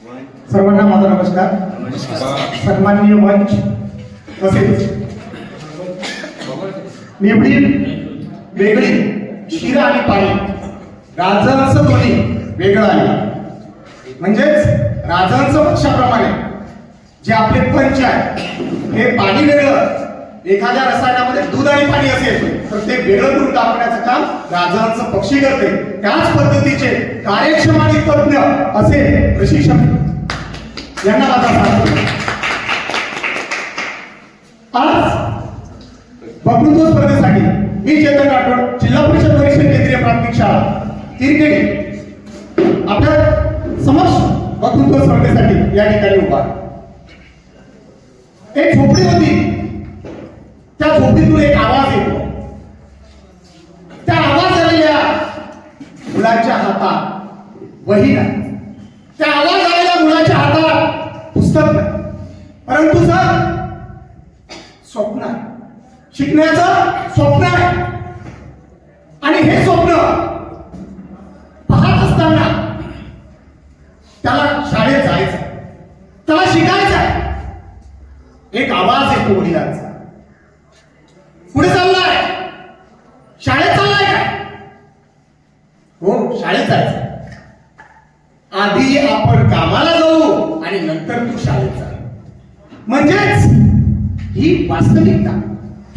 सर्वांना माझा नमस्कार. सन्माननीय मंच तसेच निवडी वेगळी शिरा आणि पाणी राजहंस दोन्ही वेगळं आहे. म्हणजेच राजहंस पक्षाप्रमाणे जे आपले पंच आहे हे पाणी वेगळं एखाद्या रसायनामध्ये दूध आणि पाणी असेल तर ते वेगळं करून टाकण्याचं काम राजांचं पक्षी करते. त्याच पद्धतीचे कार्यक्षम आणि तज्ञ असे प्रशिक्षक यांना माझा सांगतो आज वक्तृत्व स्पर्धेसाठी मी चेतन राठोड जिल्हा परिषद परीक्षा केंद्रीय प्राथमिक शाळा तिरकेडी आपल्या समक्ष वक्तृत्व स्पर्धेसाठी या ठिकाणी उभा एक झोपडी होती त्या झोपडीतून एक आवाज येतो. त्या आवाजाला मुलाच्या हातात वही नाही. त्या आवाज आलेल्या मुलाच्या हातात पुस्तक नाही. परंतु सर स्वप्न आहे. शिकण्याचं स्वप्न आहे. आणि हे स्वप्न पाहत असताना त्याला शाळेत जायचं त्याला शिकायचं आहे एक आवाज येतो वडिलांचा पुढे चाललाय शाळेत चाललाय काय हो शाळेत जायचं. आधी आपण कामाला जाऊ आणि नंतर तू शाळेत जा. म्हणजेच ही वास्तविकता.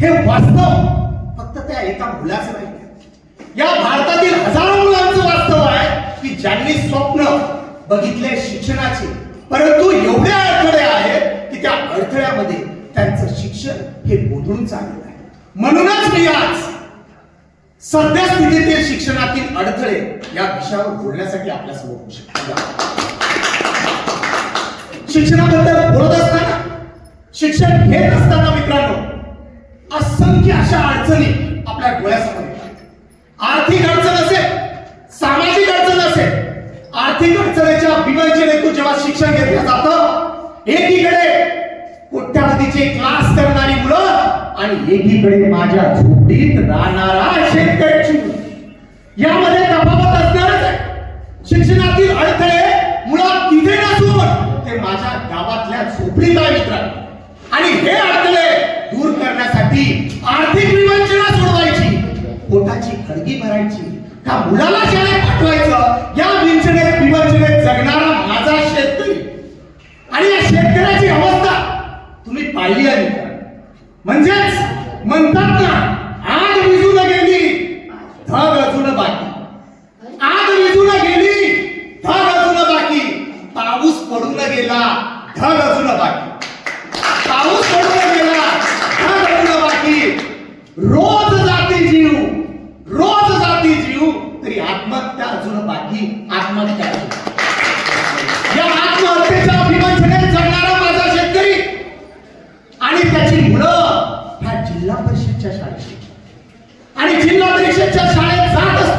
हे वास्तव फक्त त्या एका मुलाचं नाही. या भारतातील हजारो मुलांचं वास्तव आहे की ज्यांनी स्वप्न बघितले शिक्षणाचे. परंतु एवढे अडथळे आहेत की त्या अडथळ्यामध्ये त्यांचं शिक्षण हे बोधून चाललेलं आहे. म्हणूनच मी आज सध्या स्थितीतील शिक्षणातील अडथळे या विषयावर बोलण्यासाठी आपल्यासमोर शिक्षणाबद्दल बोलत असताना शिक्षण घेत असताना मित्रांनो असंख्य अशा अडचणी आपल्या डोळ्यासमोर येतात. आर्थिक अडचण असेल सामाजिक अडचण असेल आर्थिक अडचणीच्या विवंचनेतून जेव्हा शिक्षण घेतलं जातं एकीकडे कोट्यावधीचे क्लास करणारी मुलं आणि एकीकडे माझ्या झोपडीत राहणारा शेतकऱ्याची मुलं. यामध्ये तफावत असणारच आहे. शिक्षणातील अडथळे मुळात तिथे नसून ते माझ्या गावातल्या झोपडीत आहे मित्रांनो. आणि हे अडथळे दूर करण्यासाठी आर्थिक विवंचना सोडवायची पोटाची खडगी भरायची त्या मुलाला शाळेत पाठवायचं? या विंचनेत विवंचनेत जगणारा माझा शेतकरी. आणि या शेतकऱ्याची अवस्था तुम्ही पाहिली आहे म्हणजेच म्हणतात ना रोज जाती जीव रोज जाती जीव तरी आत्महत्या अजून बाकी आत्महत्या या आत्महत्येच्या विवंचनेत जगणारा माझा शेतकरी. आणि त्याची मुलं ह्या जिल्हा परिषदच्या शाळेत आणि जिल्हा परिषदच्या शाळेत जात असतात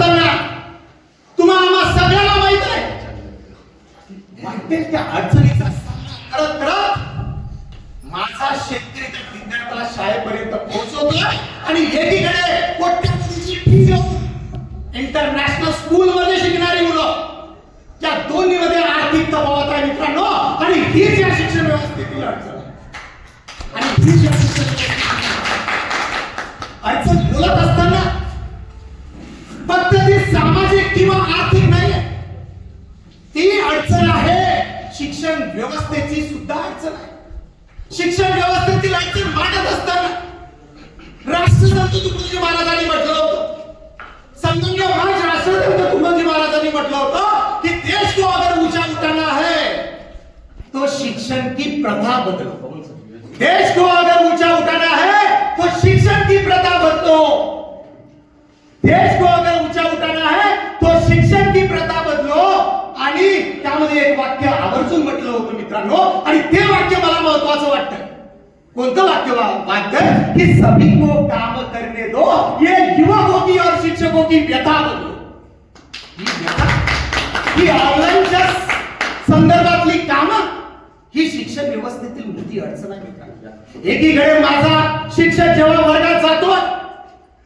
ती सामाजिक किंवा आर्थिक नाही ती अडचण आहे शिक्षण व्यवस्थेची सुद्धा अडचण आहे. शिक्षण व्यवस्थेतील अडचण मांडत असताना राष्ट्रसंत तुकडोजी महाराजांनी म्हटलं होतं. समजून घ्या महाराज राष्ट्रसंत तुकडोजी महाराजांनी म्हटलं होतं की देश को अगर ऊंचा उठाना है तो शिक्षण की प्रथा बदलो देश को अगर ऊंचा उठाना है तो शिक्षण की प्रथा बदलो देश को त्यामध्ये एक वाक्य आवर्जून म्हटलं होतं मित्रांनो आणि ते वाक्य मला महत्वाचं वाटतं. कोणतं वाक्य वाक्य की सभी को काम करने दो ये युवक होती और शिक्षकों की व्यथा बदलो. ही व्यथा ही ऑनलाईनच्या संदर्भातली कामं ही शिक्षण व्यवस्थेतील मोठी अडचण आहे मित्रांनो. एकीकडे माझा शिक्षक जेव्हा वर्गात जातो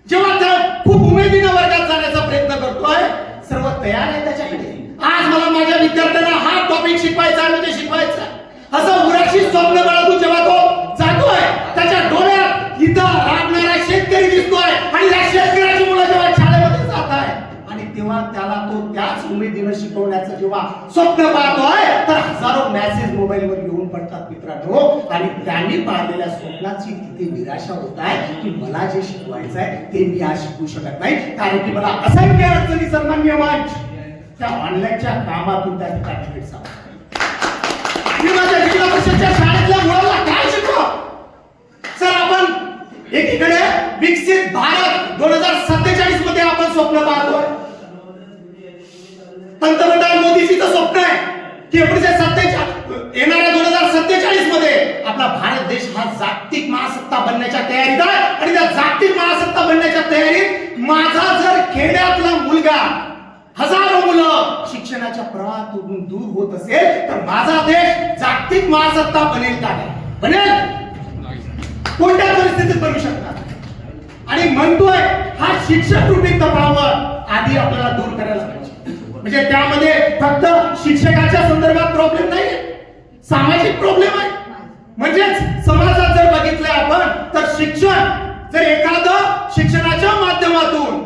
जेव्हा त्या खूप उमेदीनं वर्गात जाण्याचा प्रयत्न करतोय तयार आहे त्याच्याकडे. आज मला माझ्या विद्यार्थ्यांना हा टॉपिक शिकवायचा आणि ते म्हणजे शिकवायचा असं उराशी स्वप्न बाळगू जेव्हा तो त्याच उमेदीनं शिकवण्याचं जेव्हा स्वप्न पाहतोय तर हजारो मेसेज मोबाईलवर येऊन पडतात मित्रांनो. आणि त्यांनी पाहिलेल्या स्वप्नाची किती निराशा होत आहे की मला जे शिकवायचं आहे ते मी आज शिकू शकत नाही. कारण की मला असंख्य अडचणी सन्मान्य मंच त्या ऑनलाईनच्या कामातून त्या ठिकाणी मी माझ्या जिल्हा परिषदच्या शाळेतल्या मुलांना काय शिकवा? सर आपण एकीकडे विकसित भारत दोन हजार सत्तेचाळीसमध्ये आपण स्वप्न पाहतोय. पंतप्रधान मोदीजीचं स्वप्न आहे की एकोणीशे सत्तेचाळीस येणाऱ्या दोन हजार सत्तेचाळीसमध्ये आपला भारत देश हा जागतिक महासत्ता बनण्याच्या तयारीत आहे. आणि त्या जागतिक महासत्ता बनण्याच्या तयारीत माझा जर खेड्यातला मुलगा हजारो मुलं शिक्षणाच्या प्रवाहातून दूर होत असेल तर माझा देश जागतिक महासत्ता बनेल का बनेल. कोणत्या परिस्थितीत बनू शकतात आणि म्हणतोय हा शिक्षक रूपी तपावर आधी आपल्याला दूर करायला म्हणजे त्यामध्ये फक्त शिक्षकाच्या संदर्भात प्रॉब्लेम नाही सामाजिक प्रॉब्लेम आहे. म्हणजेच समाजात जर बघितलं आपण तर शिक्षण जर एखादं शिक्षणाच्या माध्यमातून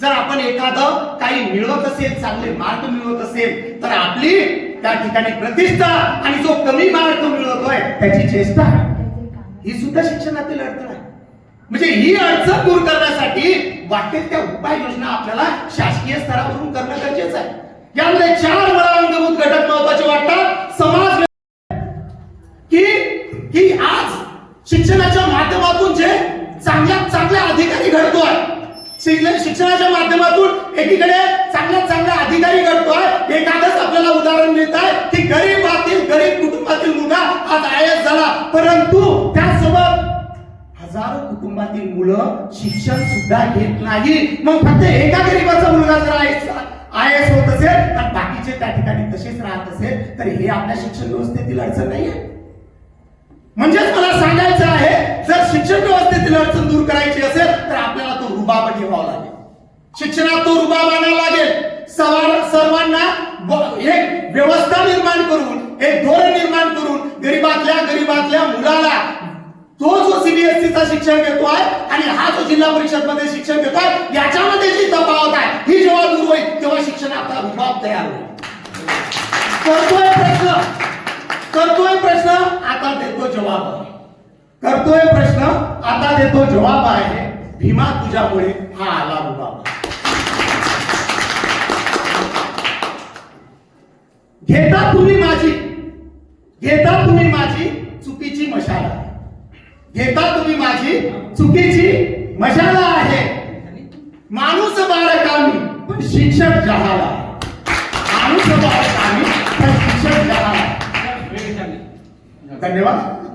जर आपण एखादं काही मिळवत असेल चांगले मार्क मिळवत असेल तर आपली त्या ठिकाणी प्रतिष्ठा आणि जो कमी मार्क मिळवतोय त्याची चेष्टा ही सुद्धा शिक्षणातील अडथळा आहे. म्हणजे ही अडचण दूर करण्यासाठी वाटेल त्या उपाययोजना आपल्याला शासकीय स्तरावरून करणं गरजेचं आहे. यामध्ये चार मला अंगभूत घटक महत्त्वाचे वाटतात. समाज की की आज शिक्षणाच्या माध्यमातून जे चांगल्या चांगल्या अधिकारी घडतोय शिक्षण- शिक्षणाच्या माध्यमातून एकीकडे चांगल्या चांगल्या अधिकारी घडतोय एखादंच आपल्याला उदाहरण मिळत आहे की गरीबातील गरीब कुटुंबातील मुलगा आज आय एस झाला. परंतु त्यासोबत हजारो कुटुंबातील मुलं शिक्षण सुद्धा घेत नाही. मग फक्त एका गरीबाचा मुलगा जर आय एस होत असेल तर बाकीचे त्या ठिकाणी तसेच राहत असेल तर हे आपल्या शिक्षण व्यवस्थेतील अडचण नाहीये. म्हणजेच मला सांगायचं आहे जर शिक्षण व्यवस्थेतील अडचण दूर करायची असेल तर आपल्याला तो रुबाब ठेवावा लागेल. शिक्षणात तो रुबाब आणावा लागेल. सर्वां- सर्वांना एक व्यवस्था निर्माण करून एक धोरण निर्माण करून गरीबातल्या गरीबातल्या मुलाला तो जो सीबीएसईचा शिक्षण घेतोय आणि हा जो जिल्हा परिषदमध्ये शिक्षण घेतोय याच्यामध्ये जी तफावत आहे ही जेव्हा दूर होईल तेव्हा शिक्षणाचा विभाग तयार होईल. करतोय प्रश्न. करतोय प्रश्न आता देतो जवाब करतोय प्रश्न आता देतो जवाब आहे. भीमा तुझ्यामुळे हा आला रुबाब घेता तुम्ही माझी. घेता तुम्ही माझी चुकीची मशाला घेता तुम्ही माझी चुकीची मशाला आहे. माणूस बाळकामी पण शिक्षक जहाला. माणूस बाळकामी पण शिक्षक जहाला. धन्यवाद.